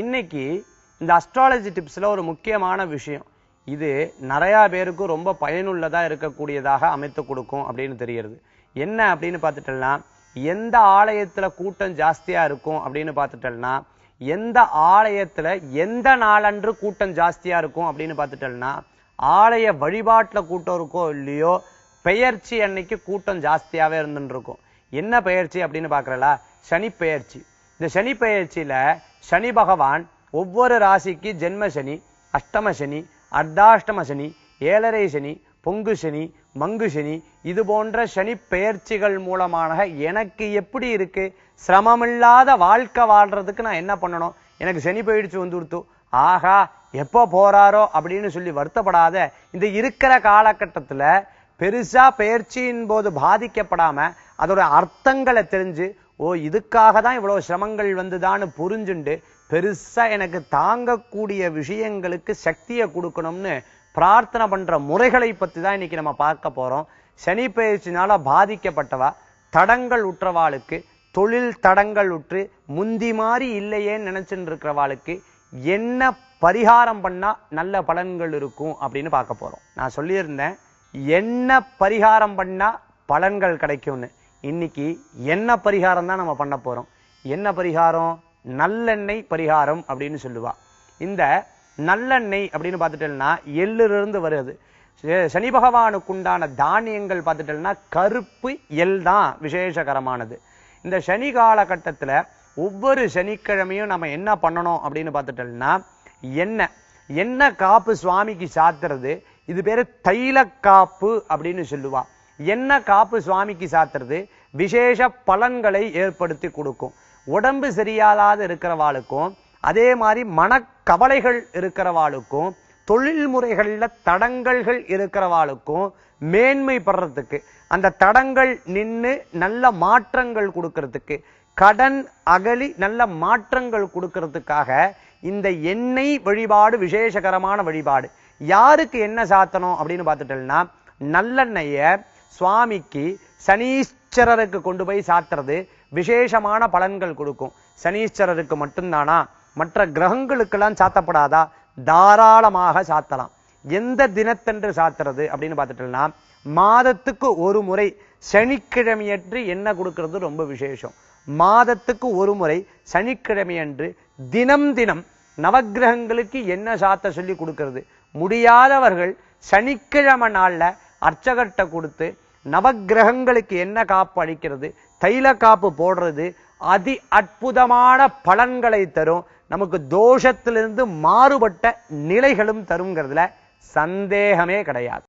இன்னைக்கு இந்த அஸ்ட்ராலஜி டிப்ஸ்ல ஒரு முக்கியமான விஷயம். இது நிறையா பேருக்கு ரொம்ப பயனுள்ளதாக இருக்கக்கூடியதாக அமைத்து கொடுக்கும் அப்படின்னு தெரிகிறது. என்ன அப்படின்னு பார்த்துட்டோம்னா எந்த ஆலயத்தில் கூட்டம் ஜாஸ்தியாக இருக்கும் அப்படின்னு பார்த்துட்டோம்னா எந்த ஆலயத்தில் எந்த நாளன்று கூட்டம் ஜாஸ்தியாக இருக்கும் அப்படின்னு பார்த்துட்டோம்னா ஆலய வழிபாட்டில் கூட்டம் இருக்கோ இல்லையோ பெயர்ச்சி அன்னைக்கு கூட்டம் ஜாஸ்தியாகவே இருந்துருக்கும் இருக்கும் என்ன பெயர்ச்சி அப்படின்னு பார்க்கறல சனி பெயர்ச்சி இந்த சனி பயிற்சியில் சனி பகவான் ஒவ்வொரு ராசிக்கு ஜென்ம சனி அஷ்டம சனி அர்த்தாஷ்டம சனி ஏழரை சனி பொங்கு சனி மங்கு சனி இது போன்ற சனி பெயர்ச்சிகள் மூலமாக எனக்கு எப்படி இருக்கு? சிரமமில்லாத வாழ்க்கை வாழ்றதுக்கு நான் என்ன பண்ணணும்? எனக்கு சனி போயிடுச்சு வந்து கொடுத்து ஆகா எப்போ போறாரோ அப்படின்னு சொல்லி வருத்தப்படாத. இந்த இருக்கிற காலகட்டத்தில் பெருசாக பயிற்சியின் போது பாதிக்கப்படாமல் அதோட அர்த்தங்களை தெரிஞ்சு ஓ இதுக்காக தான் இவ்வளோ சிரமங்கள் வந்துதான்னு புரிஞ்சுண்டு பெருசா எனக்கு தாங்கக்கூடிய விஷயங்களுக்கு சக்தியை கொடுக்கணும்னு பிரார்த்தனை பண்ற முறைகளை பத்தி தான் இன்னைக்கு நம்ம பார்க்க போறோம். சனி பயிற்சினால பாதிக்கப்பட்டவா? தடங்கள் உற்றவாளுக்கு தொழில் தடங்கள் உற்று முந்தி மாதிரி இல்லையேன்னு நினைச்சுட்டு இருக்கிறவாளுக்கு என்ன பரிகாரம் பண்ணா நல்ல பலன்கள் இருக்கும் அப்படின்னு பார்க்க போறோம். நான் சொல்லியிருந்தேன் என்ன பரிகாரம் பண்ணா பலன்கள் கிடைக்கும்னு. இன்னைக்கு என்ன பரிகாரம் தான் நம்ம பண்ண போகிறோம் என்ன பரிகாரம்? நல்லெண்ணெய் பரிகாரம் அப்படின்னு சொல்லுவா. இந்த நல்லெண்ணெய் அப்படின்னு பார்த்துட்டோம்னா எள்ளிலிருந்து வருது. சனி பகவானுக்கு உண்டான தானியங்கள் பார்த்துட்டோம்னா கருப்பு எள் தான் விசேஷகரமானது. இந்த சனி காலகட்டத்தில் ஒவ்வொரு சனிக்கிழமையும் நம்ம என்ன பண்ணணும் அப்படின்னு பார்த்துட்டோம்னா எண்ணெய். எண்ணெய் காப்பு சுவாமிக்கு சாத்துறது இது பேர் தைல காப்பு அப்படின்னு சொல்லுவா. என்ன காப்பு சுவாமிக்கு சாத்துறது? விசேஷ பலன்களை ஏற்படுத்தி கொடுக்கும். உடம்பு சரியாலாத இருக்கிறவாளுக்கும் அதே மாதிரி மனக்கவலைகள் இருக்கிறவாளுக்கும் தொழில் முறைகளில் தடங்கல்கள் இருக்கிறவாளுக்கும் மேன்மை படுறதுக்கு அந்த தடங்கள் நின்னு நல்ல மாற்றங்கள் கொடுக்கறதுக்கு கடன் அகலி நல்ல மாற்றங்கள் கொடுக்கறதுக்காக இந்த எண்ணெய் வழிபாடு விசேஷகரமான வழிபாடு. யாருக்கு என்ன சாத்தணும் அப்படின்னு பார்த்துட்டோம்னா நல்லெண்ணெயை சுவாமிக்கு சனீஸ்வரருக்கு கொண்டு போய் சாத்துறது விசேஷமான பலன்கள் கொடுக்கும். சனீஸ்வரருக்கு மட்டும்தானா? மற்ற கிரகங்களுக்கெல்லாம் சாத்தப்படாதா? தாராளமாக சாத்தலாம். எந்த தினத்தன்று சாத்துறது அப்படின்னு பார்த்துட்டோம்னா மாதத்துக்கு ஒரு முறை சனிக்கிழமையன்று என்ன கொடுக்கறது ரொம்ப விசேஷம். மாதத்துக்கு ஒரு முறை சனிக்கிழமையன்று தினம் தினம் நவக்கிரகங்களுக்கு என்ன சாத்த சொல்லி கொடுக்கறது? முடியாதவர்கள் சனிக்கிழமை நாள்ல அர்ச்சகர்கிட்ட கொடுத்து நவக்கிரகங்களுக்கு என்ன காப்பு அளிக்கிறது? தைல காப்பு போடுறது அதி அற்புதமான பலன்களை தரும். நமக்கு தோஷத்திலிருந்து மாறுபட்ட நிலைகளும் தருங்கிறதுல சந்தேகமே கிடையாது.